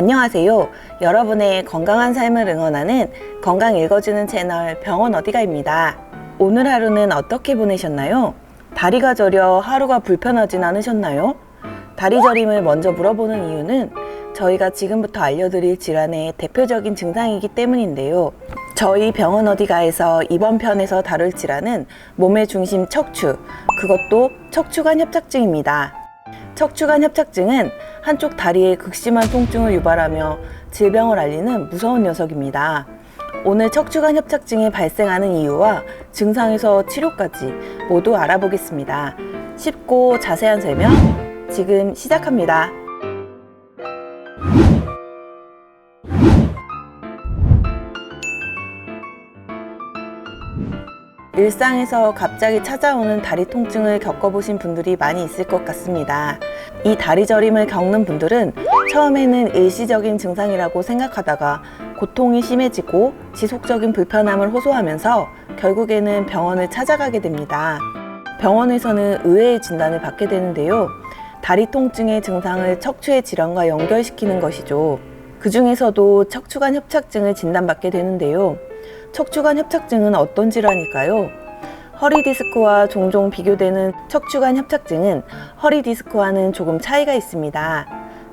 안녕하세요. 여러분의 건강한 삶을 응원하는 건강 읽어주는 채널 병원 어디가입니다. 오늘 하루는 어떻게 보내셨나요? 다리가 저려 하루가 불편하진 않으셨나요? 다리 저림을 먼저 물어보는 이유는 저희가 지금부터 알려드릴 질환의 대표적인 증상이기 때문인데요. 저희 병원 어디가에서 이번 편에서 다룰 질환은 몸의 중심 척추, 그것도 척추관 협착증입니다. 척추관 협착증은 한쪽 다리에 극심한 통증을 유발하며 질병을 알리는 무서운 녀석입니다. 오늘 척추관 협착증이 발생하는 이유와 증상에서 치료까지 모두 알아보겠습니다. 쉽고 자세한 설명 지금 시작합니다. 일상에서 갑자기 찾아오는 다리 통증을 겪어보신 분들이 많이 있을 것 같습니다. 이 다리 저림을 겪는 분들은 처음에는 일시적인 증상이라고 생각하다가 고통이 심해지고 지속적인 불편함을 호소하면서 결국에는 병원을 찾아가게 됩니다. 병원에서는 의외의 진단을 받게 되는데요. 다리 통증의 증상을 척추의 질환과 연결시키는 것이죠. 그 중에서도 척추관 협착증을 진단받게 되는데요. 척추관 협착증은 어떤 질환일까요? 허리 디스크와 종종 비교되는 척추관 협착증은 허리 디스크와는 조금 차이가 있습니다.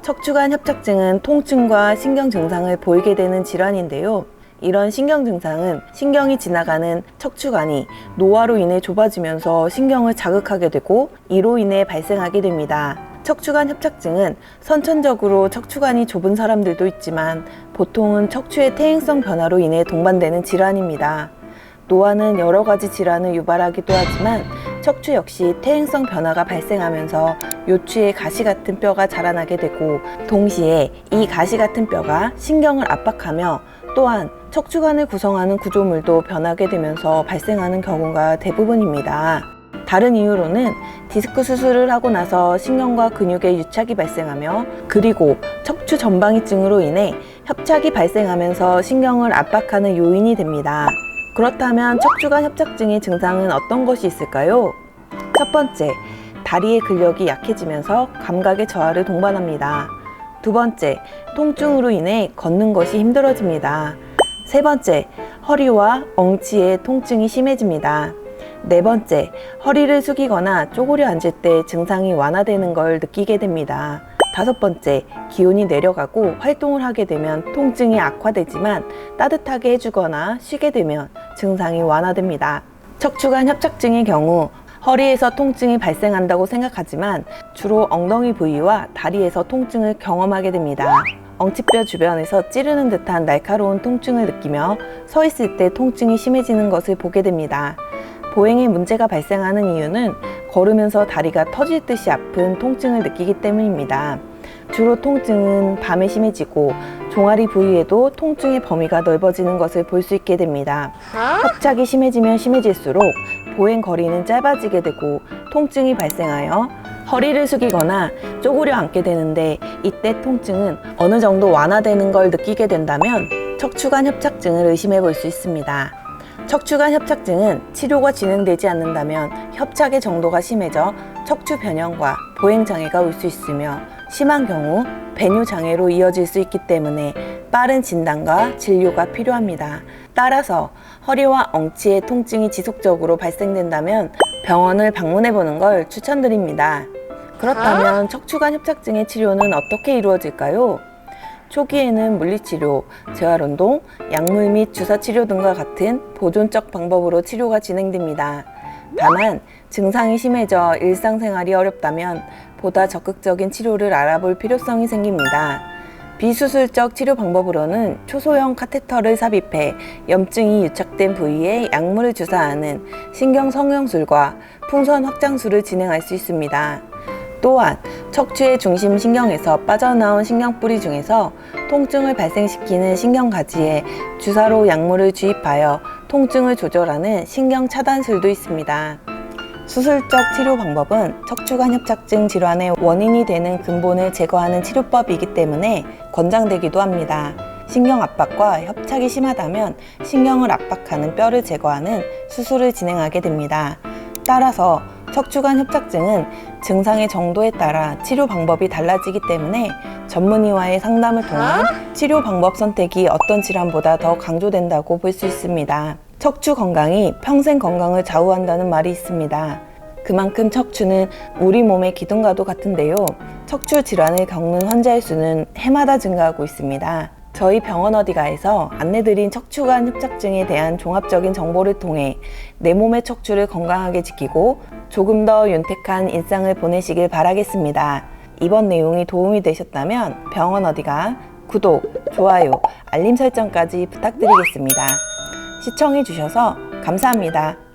척추관 협착증은 통증과 신경 증상을 보이게 되는 질환인데요. 이런 신경 증상은 신경이 지나가는 척추관이 노화로 인해 좁아지면서 신경을 자극하게 되고 이로 인해 발생하게 됩니다. 척추관 협착증은 선천적으로 척추관이 좁은 사람들도 있지만 보통은 척추의 퇴행성 변화로 인해 동반되는 질환입니다. 노화는 여러 가지 질환을 유발하기도 하지만 척추 역시 퇴행성 변화가 발생하면서 요추에 가시 같은 뼈가 자라나게 되고 동시에 이 가시 같은 뼈가 신경을 압박하며 또한 척추관을 구성하는 구조물도 변하게 되면서 발생하는 경우가 대부분입니다. 다른 이유로는 디스크 수술을 하고 나서 신경과 근육에 유착이 발생하며 그리고 척추 전방위증으로 인해 협착이 발생하면서 신경을 압박하는 요인이 됩니다. 그렇다면 척추관 협착증의 증상은 어떤 것이 있을까요? 첫 번째, 다리의 근력이 약해지면서 감각의 저하를 동반합니다. 두 번째, 통증으로 인해 걷는 것이 힘들어집니다. 세 번째, 허리와 엉치의 통증이 심해집니다. 네 번째, 허리를 숙이거나 쪼그려 앉을 때 증상이 완화되는 걸 느끼게 됩니다. 다섯 번째, 기온이 내려가고 활동을 하게 되면 통증이 악화되지만 따뜻하게 해주거나 쉬게 되면 증상이 완화됩니다. 척추관 협착증의 경우 허리에서 통증이 발생한다고 생각하지만 주로 엉덩이 부위와 다리에서 통증을 경험하게 됩니다. 엉치뼈 주변에서 찌르는 듯한 날카로운 통증을 느끼며 서 있을 때 통증이 심해지는 것을 보게 됩니다. 보행에 문제가 발생하는 이유는 걸으면서 다리가 터질 듯이 아픈 통증을 느끼기 때문입니다. 주로 통증은 밤에 심해지고 종아리 부위에도 통증의 범위가 넓어지는 것을 볼 수 있게 됩니다. 협착이 심해지면 심해질수록 보행 거리는 짧아지게 되고 통증이 발생하여 허리를 숙이거나 쪼그려 앉게 되는데 이때 통증은 어느 정도 완화되는 걸 느끼게 된다면 척추관 협착증을 의심해 볼 수 있습니다. 척추관 협착증은 치료가 진행되지 않는다면 협착의 정도가 심해져 척추 변형과 보행 장애가 올 수 있으며 심한 경우 배뇨 장애로 이어질 수 있기 때문에 빠른 진단과 진료가 필요합니다. 따라서 허리와 엉치의 통증이 지속적으로 발생된다면 병원을 방문해 보는 걸 추천드립니다. 그렇다면 척추관 협착증의 치료는 어떻게 이루어질까요? 초기에는 물리치료, 재활운동, 약물 및 주사치료 등과 같은 보존적 방법으로 치료가 진행됩니다. 다만 증상이 심해져 일상생활이 어렵다면 보다 적극적인 치료를 알아볼 필요성이 생깁니다. 비수술적 치료 방법으로는 초소형 카테터를 삽입해 염증이 유착된 부위에 약물을 주사하는 신경 성형술과 풍선 확장술을 진행할 수 있습니다. 또한 척추의 중심 신경에서 빠져나온 신경뿌리 중에서 통증을 발생시키는 신경가지에 주사로 약물을 주입하여 통증을 조절하는 신경 차단술도 있습니다. 수술적 치료 방법은 척추관 협착증 질환의 원인이 되는 근본을 제거하는 치료법이기 때문에 권장되기도 합니다. 신경 압박과 협착이 심하다면 신경을 압박하는 뼈를 제거하는 수술을 진행하게 됩니다. 따라서 척추관 협착증은 증상의 정도에 따라 치료 방법이 달라지기 때문에 전문의와의 상담을 통한 치료 방법 선택이 어떤 질환보다 더 강조된다고 볼 수 있습니다. 척추 건강이 평생 건강을 좌우한다는 말이 있습니다. 그만큼 척추는 우리 몸의 기둥과도 같은데요. 척추 질환을 겪는 환자의 수는 해마다 증가하고 있습니다. 저희 병원 어디가에서 안내드린 척추관 협착증에 대한 종합적인 정보를 통해 내 몸의 척추를 건강하게 지키고 조금 더 윤택한 일상을 보내시길 바라겠습니다. 이번 내용이 도움이 되셨다면 병원 어디가 구독, 좋아요, 알림 설정까지 부탁드리겠습니다. 시청해주셔서 감사합니다.